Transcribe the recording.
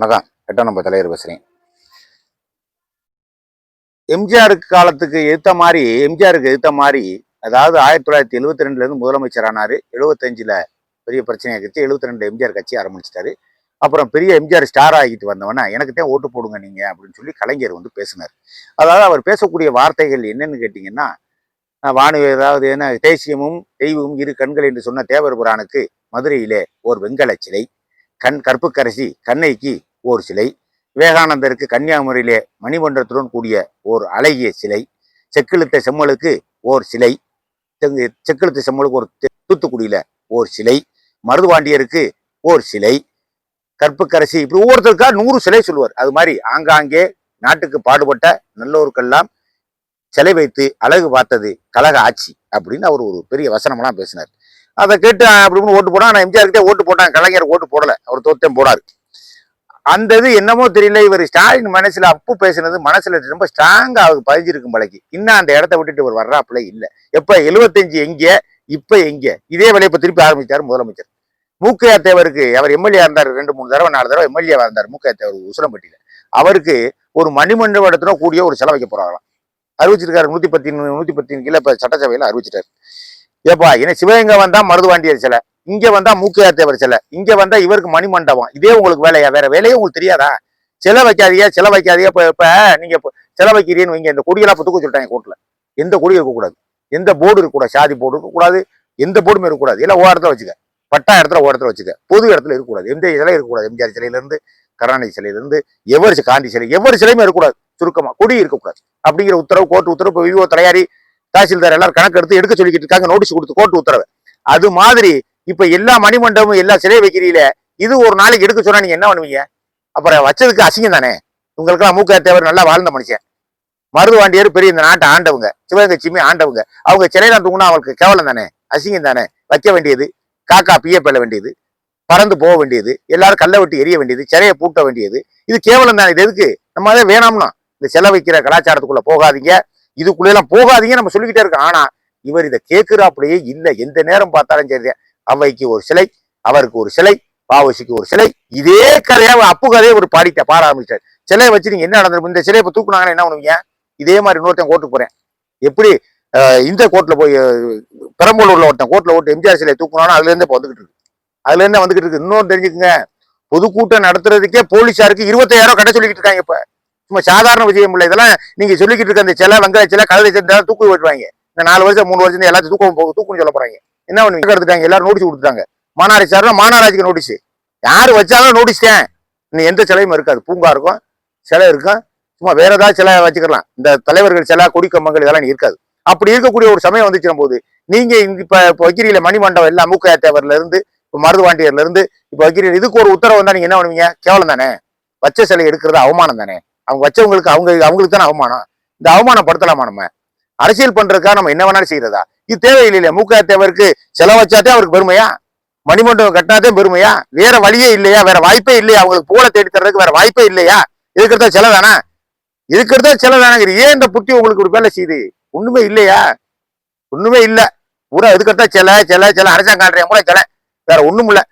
வணக்கம். எட்டாம் நம்பர் தலைவர் பேசுகிறேன் எம்ஜிஆர் காலத்துக்கு எதிர்த்த மாதிரி எம்ஜிஆருக்கு எதிர்த்த மாதிரி அதாவது ஆயிரத்தி தொள்ளாயிரத்தி எழுபத்தி ரெண்டுலேருந்து முதலமைச்சர் ஆனார் எழுபத்தஞ்சில் பெரிய பிரச்சனையாக கட்சி எழுபத்தி ரெண்டு எம்ஜிஆர் கட்சி ஆரம்பிச்சிட்டாரு. அப்புறம் பெரிய எம்ஜிஆர் ஸ்டார் ஆகிட்டு வந்தவனா எனக்கு தான் ஓட்டு போடுங்க நீங்கள் அப்படின்னு சொல்லி கலைஞர் வந்து பேசினார். அதாவது அவர் பேசக்கூடிய வார்த்தைகள் என்னன்னு கேட்டிங்கன்னா வானு ஏதாவது என்ன தேசியமும் தெய்வமும் இரு கண்கள் என்று சொன்ன தேவர் புராணுக்கு மதுரையிலே ஓர் வெங்கல சிலை கண் கற்புக்கரசி கண்ணைக்கு ஓர் சிலை. விவேகானந்தருக்கு கன்னியாகுமரியிலே மணிமண்டலத்துடன் கூடிய ஓர் அழகிய சிலை. செக்கிழுத்த செம்மலுக்கு ஓர் சிலை. தெங்கு- செக்கிழுத்த செம்மலுக்கு ஒரு தி- தூத்துக்குடியில ஓர் சிலை. மருதுவாண்டியருக்கு ஓர் சிலை. கற்புக்கரசி இப்படி ஒவ்வொருத்தருக்கா நூறு சிலை சொல்லுவார். அது மாதிரி ஆங்காங்கே நாட்டுக்கு பாடுபட்ட நல்லோருக்கெல்லாம் சிலை வைத்து அழகு பார்த்தது கழக ஆட்சி அப்படின்னு அவர் ஒரு பெரிய வசனமெல்லாம் பேசினார். அதை கேட்டு அப்படின்னு ஓட்டு போனா நான் எம்ஜிஆர்கிட்டே ஓட்டு போட்டாங்க கலைஞர் ஓட்டு போடலை. அவர் தோத்தேன் போனார் அந்த இது என்னமோ தெரியல. இவர் ஸ்டாலின் மனசுல அப்பு பேசுனது மனசுல ரொம்ப ஸ்ட்ராங்கா அவருக்கு பதிஞ்சிருக்கும் பழக்கி இன்னும் அந்த இடத்த விட்டுட்டு இவர் வர்றாப்புல இல்ல. எப்ப எழுபத்தஞ்சு எங்க இப்ப எங்க? இதே வேலையை இப்ப திருப்பி ஆரம்பிச்சார் முதலமைச்சர். மூக்கையா தேவருக்கு அவர் எம்எல்ஏ இருந்தார் ரெண்டு மூணு தடவை நாலு தடவை எம்எல்ஏ இருந்தார் மூக்கையா தேவர் உசுரம்பட்டியில அவருக்கு ஒரு மணிமண்டபத்துடன் கூடிய ஒரு செலவைக்க போறாங்களாம் அறிவிச்சிருக்காரு நூத்தி பத்தி நூத்தி பத்தின் கீழே இப்ப சட்டசபையில அறிவிச்சிட்டாரு. ஏப்பா என்ன சிவகங்கை வந்தா மருதுவாண்டியர் சிலை. இங்க வந்தா மூக்கையா தேவர் சிலை இங்க வந்தா இவருக்கு மணிமண்டபம். இதே உங்களுக்கு வேலையா? வேற வேலையே உங்களுக்கு தெரியாதா? சிலை வைக்காதீங்க சிலை வைக்காதீங்க. இப்ப இப்ப நீங்க இப்ப சிலை வைக்கிறீன்னு வைங்க. இந்த கொடியெல்லாம் இப்ப தூக்க சொல்லிட்டாங்க கோர்ட்ல எந்த கொடி இருக்கக்கூடாது? எந்த போர்டு இருக்கக்கூடாது? சாதி போர்டு இருக்கக்கூடாது. எந்த போர்டுமே இருக்கக்கூடாது. இல்லை ஓ இடத்துல வச்சுக்க. பட்டா இடத்துல ஓரத்துல வச்சுக்க. பொது இடத்துல இருக்கக்கூடாது. எந்த சிலை இருக்கக்கூடாது. எம்ஜிஆர் சிலையிலேருந்து கருணாநிதி சிலையிலேருந்து எவர் காந்தி சிலை எவ்வளவு சிலையுமே இருக்கக்கூடாது. சுருக்கமாக கொடி இருக்கக்கூடாது. அப்படிங்கிற உத்தரவு கோர்ட் உத்தரவு இப்போ விவோ தலையாரி தாசில்தார் எல்லாரும் கணக்கு எடுத்து எடுக்க சொல்லிக்கிட்டு இருக்காங்க. நோட்டீஸ் கொடுத்து கோர்ட் உத்தரவு. அது மாதிரி இப்ப எல்லா மணிமண்டபமும் எல்லா சிலையை வைக்கிறீங்களே இது ஒரு நாளைக்கு எடுக்க சொன்னா நீங்க என்ன பண்ணுவீங்க? அப்புறம் வச்சதுக்கு அசிங்கம் தானே? உங்களுக்கெல்லாம் மூக்க தேவர் நல்லா வாழ்ந்த மனுஷன். மருதுவாண்டியர் பெரிய இந்த நாட்டை ஆண்டவங்க சிவகங்கை சிம்மி ஆண்டவங்க. அவங்க சிலையெல்லாம் தூங்கினா அவங்களுக்கு கேவலம் தானே? அசிங்கம் தானே? வைக்க வேண்டியது காக்கா பிய பெற வேண்டியது பறந்து போக வேண்டியது எல்லாரும் கல்லை விட்டு எரிய வேண்டியது சிலையை பூட்ட வேண்டியது. இது கேவலம் தானே? இது எதுக்கு? நம்ம அதே வேணாம்னா. இந்த சிலை வைக்கிற கலாச்சாரத்துக்குள்ள போகாதீங்க. இதுக்குள்ளெல்லாம் போகாதீங்க நம்ம சொல்லிக்கிட்டே இருக்கோம். ஆனா இவர் இதை கேட்கிறாப்புலயே இல்லை. எந்த நேரம் பார்த்தாலும் சரி அவைக்கு ஒரு சிலை அவருக்கு ஒரு சிலை பாவசிக்கு ஒரு சிலை. இதே கதையா அப்பு கதையை ஒரு பாடிட்ட பாட ஆரம்பிச்சார் சிலையை வச்சு நீங்க என்ன நடந்திருக்கும் இந்த சிலையை இப்ப தூக்குனாங்கன்னா என்ன பண்ணுவீங்க? இதே மாதிரி இன்னொருத்தன் கோர்ட்டுக்கு போறேன். எப்படி இந்த கோர்ட்ல போய் அஹ், பெரம்பலூர்ல ஒருத்தன் கோர்ட்ல ஓட்டு எம்ஜிஆர் சிலையை தூக்குனாலும் அதுல இருந்து இப்ப வந்துகிட்டு இருக்கு. அதுல இருந்து வந்துகிட்டு இருக்கு. இன்னொன்று தெரிஞ்சுக்குங்க பொதுக்கூட்டம் நடத்துறதுக்கே போலீஸாருக்கு இருபத்தாயிரம் கடை சொல்லிக்கிட்டு இருக்காங்க இப்ப. சும்மா சாதாரண விஷயம் இல்லை. இதெல்லாம் நீங்க சொல்லிக்கிட்டு இருக்க அந்த சிலை வெங்காய சிலை கழுதை சிலை தூக்கி போட்டுவாங்க இந்த நாலு வருஷம் மூணு வருஷம் எல்லாத்தையும் தூக்கம் போகும் தூக்குன்னு சொல்ல போறாங்க. என்ன பண்ணுவீங்க எடுத்துட்டாங்க எல்லாரும் நோட்டீஸ் கொடுத்துட்டாங்க. மாநகராட்சி சார்னா மாநகராட்சிக்கு நோட்டீஸ் யாரு வச்சாலும் நோட்டீஸ் தான். இன்னும் எந்த சிலையும் இருக்காது. பூங்கா இருக்கும் சிலை இருக்கும். சும்மா வேற ஏதாவது சிலை வச்சுக்கலாம். இந்த தலைவர்கள் சிலை கொடி கம்பங்கள் இதெல்லாம் நீ இருக்காது. அப்படி இருக்கக்கூடிய ஒரு சமயம் வந்துச்சுன போது நீங்க இப்ப இப்ப வைக்கிறீங்களே மணிமண்டபம் எல்லாம் மூக்கையா தேவர்ல இருந்து இப்போ மருதுவாண்டியர்ல இருந்து இப்போ வைக்கிறீங்க இதுக்கு ஒரு உத்தரவு வந்தா நீங்க என்ன பண்ணுவீங்க? கேவலம் தானே. வச்ச சிலை எடுக்கிறது அவமானம் தானே. அவங்க வச்சவங்களுக்கு அவங்க அவங்களுக்கு தானே அவமானம். இந்த அவமானப்படுத்தலாமா நம்ம? அரசியல் பண்றதுக்காக நம்ம என்ன வேணாலும் செய்யறதா? இது தேவையில்லையா மு க தேவருக்கு செலவு அவருக்கு பெருமையா? மணிமண்டபம் கட்டினாதே பெருமையா? வேற வழியே இல்லையா? வேற வாய்ப்பே இல்லையா? அவங்களுக்கு புகழ தேடி தர்றதுக்கு வேற வாய்ப்பே இல்லையா? இருக்கிறதா சிலை தானே? இருக்கிறதா சிலை தானே ஏன் இந்த புத்தி உங்களுக்கு ஒரு வேலை செய்யுது? ஒண்ணுமே இல்லையா? ஒண்ணுமே இல்லை. பூரா எதுக்கிறதா செல செல செல அரசாங்க காட்டுறேன் கூட செல. வேற ஒண்ணும் இல்லை